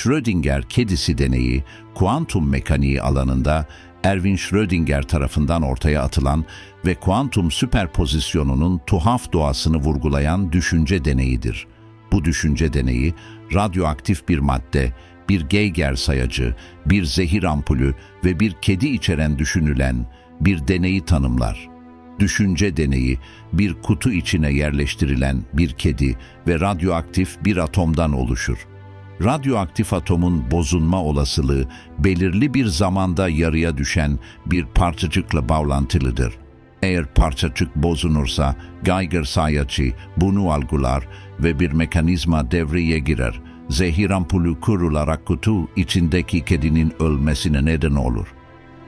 Schrödinger kedisi deneyi, kuantum mekaniği alanında Erwin Schrödinger tarafından ortaya atılan ve kuantum süperpozisyonunun tuhaf doğasını vurgulayan düşünce deneyidir. Bu düşünce deneyi, radyoaktif bir madde, bir Geiger sayacı, bir zehir ampulü ve bir kedi içeren düşünülen bir deneyi tanımlar. Düşünce deneyi, bir kutu içine yerleştirilen bir kedi ve radyoaktif bir atomdan oluşur. Radyoaktif atomun bozulma olasılığı belirli bir zamanda yarıya düşen bir parçacıkla bağlantılıdır. Eğer parçacık bozulursa Geiger sayacı bunu algılar ve bir mekanizma devreye girer. Zehir ampulü kurularak kutu içindeki kedinin ölmesine neden olur.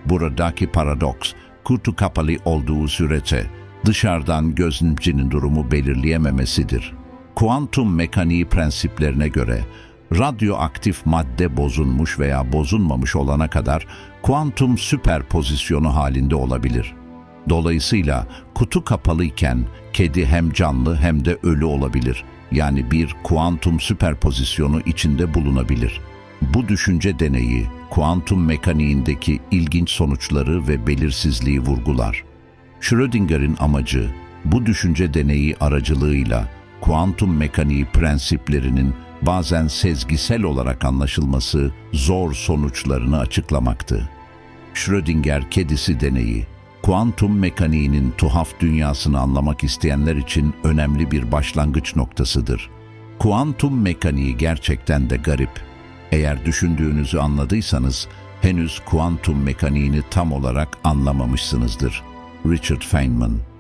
Buradaki paradoks, kutu kapalı olduğu sürece dışarıdan gözlemcinin durumu belirleyememesidir. Kuantum mekaniği prensiplerine göre radyoaktif madde bozulmuş veya bozulmamış olana kadar kuantum süperpozisyonu halinde olabilir. Dolayısıyla kutu kapalıyken kedi hem canlı hem de ölü olabilir. Yani bir kuantum süperpozisyonu içinde bulunabilir. Bu düşünce deneyi kuantum mekaniğindeki ilginç sonuçları ve belirsizliği vurgular. Schrödinger'in amacı bu düşünce deneyi aracılığıyla kuantum mekaniği prensiplerinin bazen sezgisel olarak anlaşılması zor sonuçlarını açıklamaktı. Schrödinger kedisi deneyi, kuantum mekaniğinin tuhaf dünyasını anlamak isteyenler için önemli bir başlangıç noktasıdır. Kuantum mekaniği gerçekten de garip. Eğer düşündüğünüzü anladıysanız, henüz kuantum mekaniğini tam olarak anlamamışsınızdır. Richard Feynman